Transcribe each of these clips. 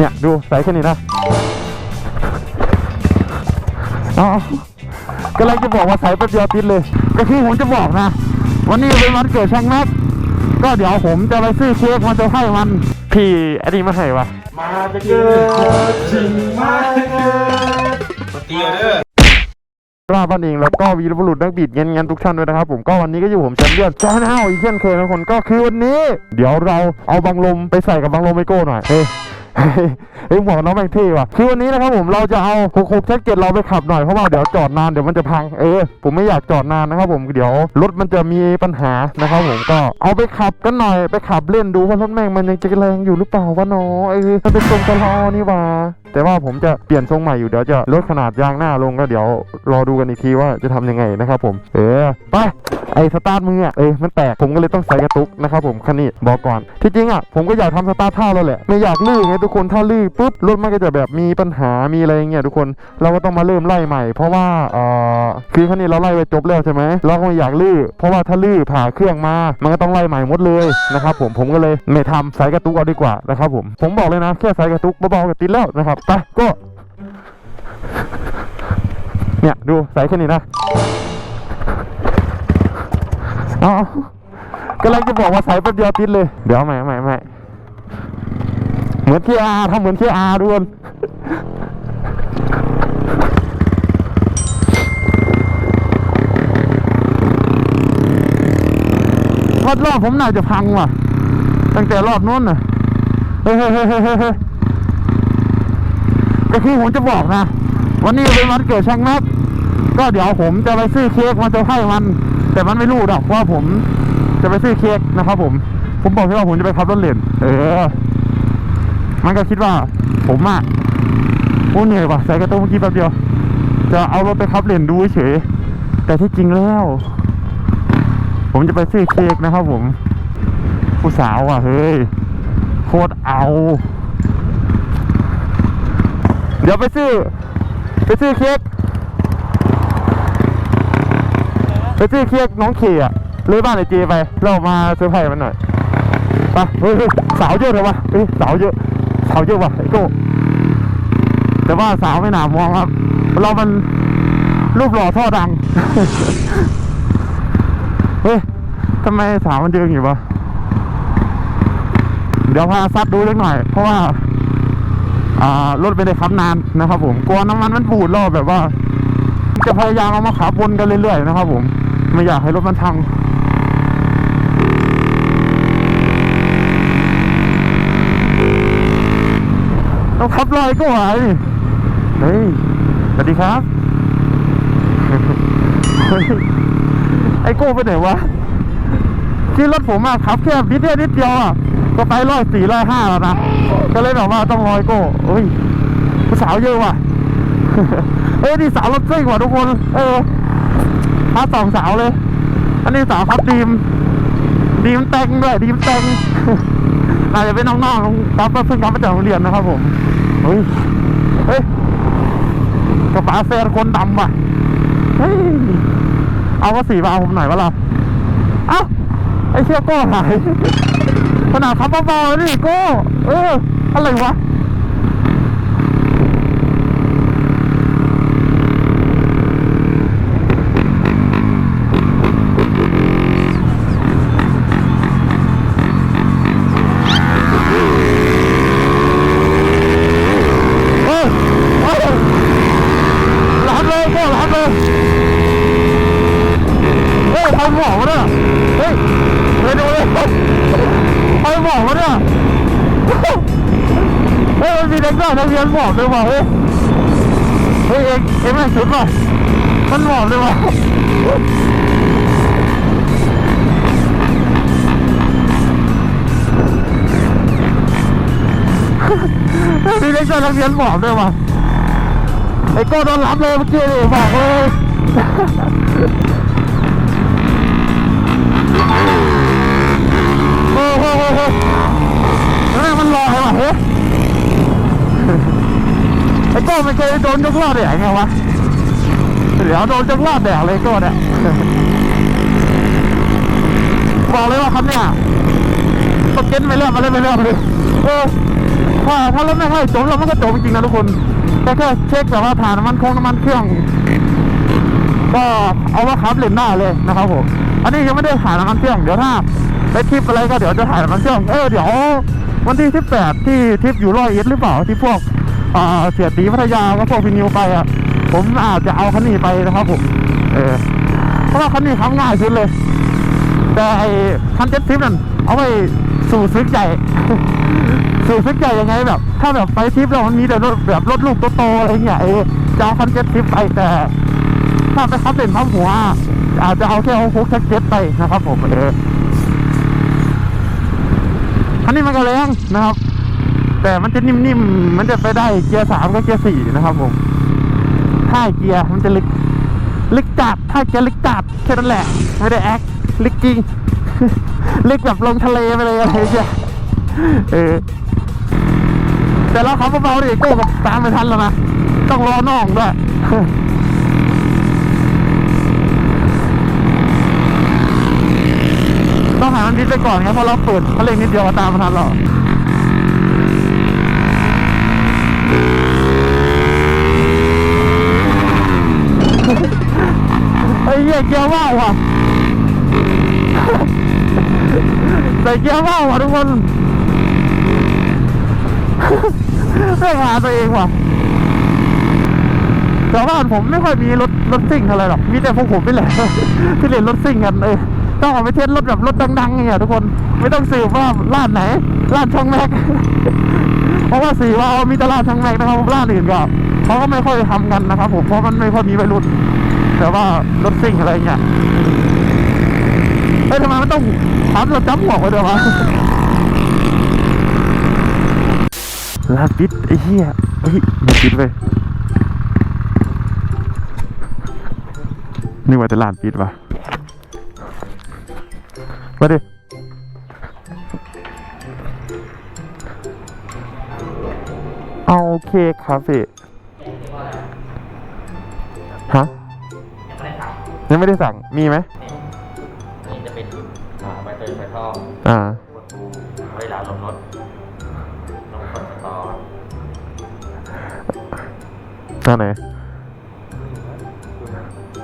เนี่ยดูใส่แค่นี้นะเอาก็เลยจะบอกว่าใส่แป๊บเดียวติดเลย ก็คือผมจะบอกนะ วันนี้เป็นวันเกิดช่างแม็กก็เดี๋ยวผมจะไปซื้อเค้กมันจะให้มันพี่อันนี้มาให้วะมาจะเกิดจริงมาจะเกิดตีเด้อราบ้านเองแล้วก็วีรบุรุษนักบีดเงินเงินทุกท่านด้วยนะครับผมก็วันนี้ก็อยู่ผมแชมป์เปี้ยนจอห์นเฮาอีกเช่นเคยนะคนก็คือวันนี้ เดี๋ยวเราเอาบังลมไปใส่กับบังลมไมโก้หน่อยเฮ้ย เฮ้ยหมวกน้องแม่งเท่ว่ะคือวันนี้นะครับผมเราจะเอา6 6 7 7เกตเราไปขับหน่อยเพราะว่าเดี๋ยวจอดนานเดี๋ยวมันจะพังเออผมไม่อยากจอดนานนะครับผมเดี๋ยวรถมันจะมีปัญหานะครับผมก็เอาไปขับกันหน่อยไปขับเล่นดูว่ารถแม่งมันยังจะแรงอยู่หรือเปล่าวะน้อเออมันเป็นทรงกะลอนี่ว่าแต่ว่าผมจะเปลี่ยนทรงใหม่อยู่เดี๋ยวจะลดขนาดยางหน้าลงก็เดี๋ยวรอดูกันอีกทีว่าจะทำยังไงนะครับผม เออไปไอสตาร์ทมืออะเออมันแตกผมก็เลยต้องใส่กระตุกนะครับผมคันนี้บอกก่อนที่จริงอะผมก็อยากทำสตาร์ทท่าแล้วแหละไม่อยากลื่นไงทุกคนถ้าลื่นปุ๊บรถมันก็จะแบบมีปัญหามีอะไรอย่างเงี้ยทุกคนเราก็ต้องมาเริ่มไล่ใหม่ เพราะว่าเอ่อคือคันนี้เราไล่ไปจบแล้วใช่ไหมเราก็ไม่อยากลื่นเพราะว่าถ้าลื่นผ่าเครื่องมา มันก็ต้องไล่ใหม่หมดเลยนะครับผมผมก็เลยไม่ทำใส่กระตุกเอาดีกว่านะครับผมผมบอกเลยนะแค่ใส่กระตุกเบาๆก็ติดแล้วนะครับไปก็ เนี่ยดูใส่แค่นี้นะเอากำลังจะบอกว่าใส่แป๊บเดียวติดเลย เดี๋ยวไม่ไม่ไม่ เหมือนเที่อาทำเหมือนเที่อาดวนรอบรอบผมน่าจะพังว่ะ ตั้งแต่รอบนู้นน่ะเฮ้ยเฮ้ยเฮ้ยเฮ้ยเฮ้ยเฮ้ยก็คือผมจะบอกนะ วันนี้เป็นวันเกิดช่างแม็กก็เดี๋ยวผมจะไปซื้อเค้กมันจะให้มัน แต่มันไม่รู้หรอกว่าผมจะไปซื้อเค้กนะครับผม ผมบอกแค่ว่าผมจะไปขับรถเล่นเออ มันก็คิดว่าผมอะโอ้เหนื่อยว่ะใส่กระตุ้งเมื่อกี้แป๊บเดียว จะเอารถไปขับเล่นดูเฉย แต่ที่จริงแล้ว ผมจะไปซื้อเค้กนะครับผม ผู้สาวอะเฮ้ย โคตรเอา เดี๋ยวไปซื้อ ไปซื้อเค้กไปซื้อเค้กน้องเคอะเลยบ้านไอเจไป เรามาเซอร์ไพรส์มันหน่อยไปเฮ้ยสาวเยอะเลยวะเฮ้ยสาวเยอะ สาวเยอะว่ะไอโก้แต่ว่าสาวไม่หนามองครับ เรามันรูปหล่อท่อดัง เฮ้ยทำไมสาวมันเยอะอย่างงี้วะเดี๋ยวพาซัดดูเล็กหน่อย เพราะว่า อ่ารถไม่ได้ขับนานนะครับ ผมกลัวน้ำมันมันบูดรอบแบบว่า จะพยายามเอามาขับวนกันเรื่อยๆนะครับ ผม ไม่อยากให้รถมันพัง ต้องขับลอยก็ไหวเฮ้ยสวัสดีครับเฮ้ยไอโก้ไปไหนวะที่รถผมอะขับแค่นิดเดียวนิดเดียวอะก็ไปร้อยสี่ร้อยห้าแล้วนะก็เลยแบบว่าต้องรอยโก้เฮ้ยผู้สาวเยอะว่ะเอ้ยนี่สาวรถซิ่งว่ะทุกคน เออพาสองสาวเลย อันนี้สาวครับดีมดีมแต่งด้วยดีมแต่ง อาจจะเป็นน้องๆของตามก็เพิ่งกลับมาจากโรงเรียนนะครับผม เฮ้ย เฮ้ยกระป๋าแฟนคนดำว่ะ เฮ้ย เอาว่าสีมาเอาผมหน่อยวะเราเอ้า ไอเชี่ยโก้หายขนาดขับเบาๆนี่โก้ เออ อะไรวะ เฮ้ยเฮ้ยรับ เลยโก้รับเลยเฮ้ยใครบอกวะเนี่ยเฮ้ยไปดูเลยใครบอกวะเนี่ยเฮ้ยมันมีเด็กน้อยนักเรียนบอกเลยว่ะเฮ้ยเฮ้ยเองเองไม่ชุดว่ะมันบอกเลยว่ะเฮ้ยมีเด็กน้อยนักเรียนบอกเลยว่ะ ไอ้โก้โดนรับเลยเมื่อกี้เลยบอกเลยโอ้โหโอ้โหแล้วนี่มันลอยว่ะเฮ้ยไอ้โก้ไม่เคยโดนยกลอดแดกไงวะเดี๋ยวโดนยกลอดแดกเลยไอ้โก้เนี่ยบอกเลยว่าคันเนี่ยตกเก็นไม่เลือกมาเลยไม่เลือกเลยเออถ้าถ้ารถไม่ค่อยจมเรามันก็จมจริงนะทุกคน แต่แค่เช็คแบบว่าถ่านน้ำมันคงน้ำมันเครื่อง ก็เอาว่าขับเล่นหน้าเลยนะครับผมอันนี้ยังไม่ได้ถ่ายน้ำมันเครื่องเดี๋ยวถ้าไปทริปอะไรก็เดี๋ยวจะถ่ายน้ำมันเครื่องเออเดี๋ยววันที่ 18 ที่ทริปอยู่ร้อยเอ็ดหรือเปล่าที่พวกเสียตีพัทยาก็พวกพินิวไปอะผมอาจจะเอาคันนี้ไปนะครับผมเออเพราะว่าคันนี้ขับง่ายสุดเลย แต่ไอ้คันเจ็ดทริปนั่นเอาไว้สู่ซึกใหญ่ สู่ซึกใหญ่ยังไงแบบ ถ้าแบบไปทริปแล้วมันมีแต่รถแบบรถลูกโตๆอะไรเงี้ยเออจะเอาคันเจ็ดทริปไปแต่ ถ้าไปขับเล่นพับหัว อาจจะเอาแค่ฮุกแท็กเก็ตไปนะครับผมเออคันนี้มันก็แรงนะครับ แต่มันจะนิ่มๆมันจะไปได้เกียร์สามกับเกียร์สี่นะครับผมถ้าเกียร์มันจะลึกลึกจัดถ้าเกียร์ลึกจัดแค่นั้นแหละไม่ได้แอคลึกจริงลึกแบบลงทะเลไปเลยอะไรอย่างเงี้ยเออ แต่เราขับเบาๆดิโก้บอกตามไม่ทันแล้วนะต้องรอน้องด้วยต้องหามันดิสไปก่อนครับเพราะเราเปิดเขาเร่งนิดเดียวตามมาทันหรอกไอ้เหี้ยเกียร์ว่าวว่ะใส่เกียร์ว่าวว่ะทุกคน ไม่หาตัวเองว่ะแต่ว่าผมไม่ค่อยมีรถรถซิ่งเท่าไรหรอก มีแต่พวกผมนี่แหละที่เล่นรถซิ่งกันเออต้องออกไปเทสรถแบบรถดังๆเงี้ยทุกคน ไม่ต้องสืบว่าร้านไหนร้านช่างแม็ก เพราะว่าสีว่ามีแต่ร้านช่างแม็กนะครับร้านอื่นก็เขาก็ไม่ค่อยทำกันนะครับผม เพราะมันไม่ค่อยมีวัยรุ่นแต่ว่ารถซิ่งอะไรเงี้ยเฮ้ยทำไมมันต้องถามเราจำหัวไว้ด้วยวะ ลาดปิดไอ้เหี้ยเฮ้ยมีปิดไปนึกว่าจะลานปิดวะมาดิเอาเค้กคาเฟ่ฮะยังไม่ได้สั่ง มีไหมนี่จะเป็นอ่าใบเตยไฟทองอ่ากดปูไว้หลาลมรถ อันไหน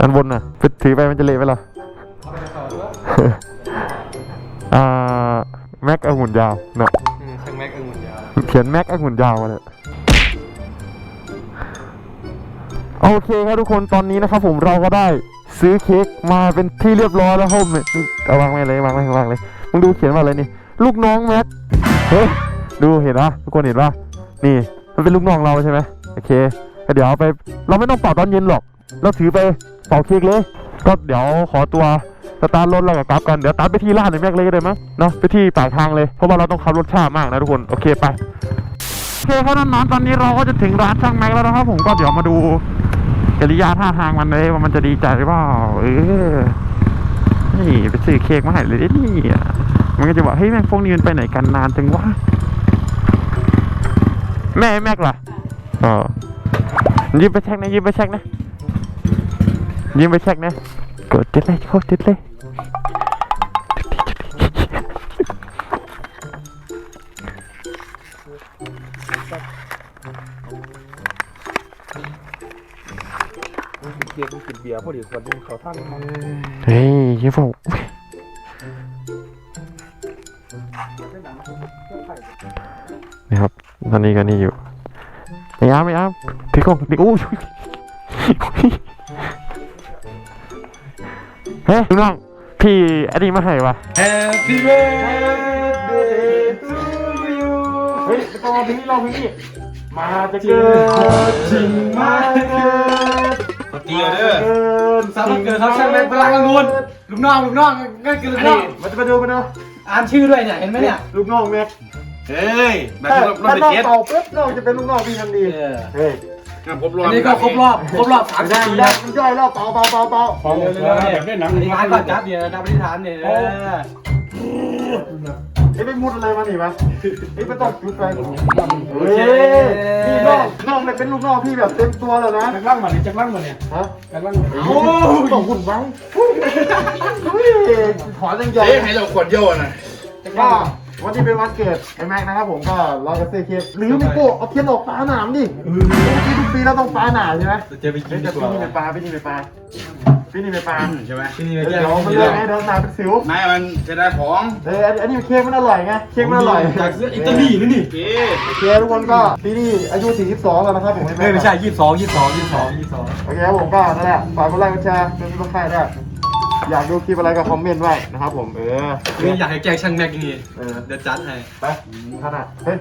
อันบนน่ะไปถือไปมันจะเละไปเหรออ่าแม็กองุ่นยาวเนาะช่างแม็กองุ่นยาวเขียนแม็กองุ่นยาวมาเลยโอเคครับทุกคนตอนนี้นะครับผมเราก็ได้ซื้อเค้กมาเป็นที่เรียบร้อยแล้วครับผมเอาวางไว้เลยวางไว้วางเลยมึงดูเขียนว่าอะไรนี่ ลูกน้องแม็กเฮ้ยดูเห็นปะทุกคนเห็นปะนี่มันเป็นลูกน้องเราใช่ไหมโอเค ก็เดี๋ยวไปเราไม่ต้องเป่าตอนเย็นหรอก เราถือไปเป่าเค้กเลย ก็เดี๋ยวขอตัวสตาร์ทรถแล้วก็กลับกัน เดี๋ยวตัดไปที่ร้านในแม็กเลยก็ได้มั้งเนาะไปที่ปลายทางเลย เพราะว่าเราต้องขับรถช้ามากนะทุกคน โอเคไป โอเคครับน้องๆตอนนี้เราก็จะถึงร้านช่างแม็กแล้วนะครับผม ก็เดี๋ยวมาดูกิริยาท่าทางมันเลยว่ามันจะดีใจหรือเปล่า เออ นี่ไปซื้อเค้กมาให้เลยนี่มันก็จะบอกเฮ้ยแม็กพวกนี้มันไปไหนกันนานจังวะ แม่แม็กล่ะอ๋อ ยืมไปเช็คนะยืมไปเช็คนะยืมไปเช็คนะกดติดเลยโคตรติดเลยเกียร์กูกินเบียร์พอดีคนนึงเขาท่านมันเฮ้ยเยี่ยมนี่ครับตอนนี้ก็นี่อยู่ ไม่อ้ามไม่อ้ามพี่กงพี่อู้เฮ้ยน้องพี่อันนี้มาให้วะ Happy birthday to you เฮ้ยตอนพี่เราพี่มาจะเกิดจริงมาเกิดตีเด้อเกินสามวันเกิดเขาช่างแม่งพลังองุ่นลูกน้องลูกน้องก็คือลูกน้องมันจะมาดูมันเนาะอ่านชื่อด้วยเนี่ยเห็นไหมเนี่ยลูกน้องแม็ก เฮ้ยแบบถ้าที่รถถ้าไปน้องเก็ตตอบปุ๊บน้องจะเป็นลูกน้องพี่ทันทีเฮ้ยอันนี้ก็ครบรอบครบรอบสามได้สิบปีได้แล้วมันย่อยแล้วเปล่าเปล่าเปล่าเปล่าเร็วๆแบบได้หนังอธิษฐานก่อนจับเดี๋ยวดับอธิษฐานเนี่ยเออไอ้ไปมุดอะไรมาหนิวะไอ้ไม่ต้องจุดไฟโอเฮ้เคยพี่น้องน้องเนี่ยเป็นลูกน้องพี่แบบเต็มตัวแล้วนะจักรล่างมาเนี่ยจักรล่างมาเนี่ยฮะจักรล่างโอ้ต้องหุ่นไว้เฮ้ยขอจังใหญ่เอ๊ะให้เราขวดโยนอะจักรล่างก็ วันนี้เป็นวันเกิดไอ้แม็กนะครับผมก็เราจะซื้อเค้กหรือไม่โก้เอาเทียนออกปลาหนามดิที่ทุกปีเราต้องปลาหนามใช่ไหมจะไปกิเฮ้นยดีจะกปีว่านี้เป็นปลาปีนี้เป็นปลาปีนี้เป็นปลาใช่ไหมที่นี่เดี๋แยกยวมันเลือกไงเดี๋ยวตาเป็นสิวไม่มันจะได้ของเอออันอันนี้เค้กมันอร่อยไงเค้กมันอร่อยจากอิตาลีนี่นี่โอเคโอเคทุกคนก็ปีนี้อายุ 42 แล้วนะครับผมไม่ไม่ใช่ยี่สิบสองยี่สิบสองยี่สิบสองยี่สิบสองโอเคครับผมก็นั่นแหละฝากกดไลค์กดแชร์เป็นกำลังใจด้วย อยากดูคลิปอะไรก็คอมเมนต์ไว้นะครับผมเออ นี่อยากให้แกล้งช่างแม็กนี่เออ เดี๋ยวจัดให้ ไปขนาดเฮ้ย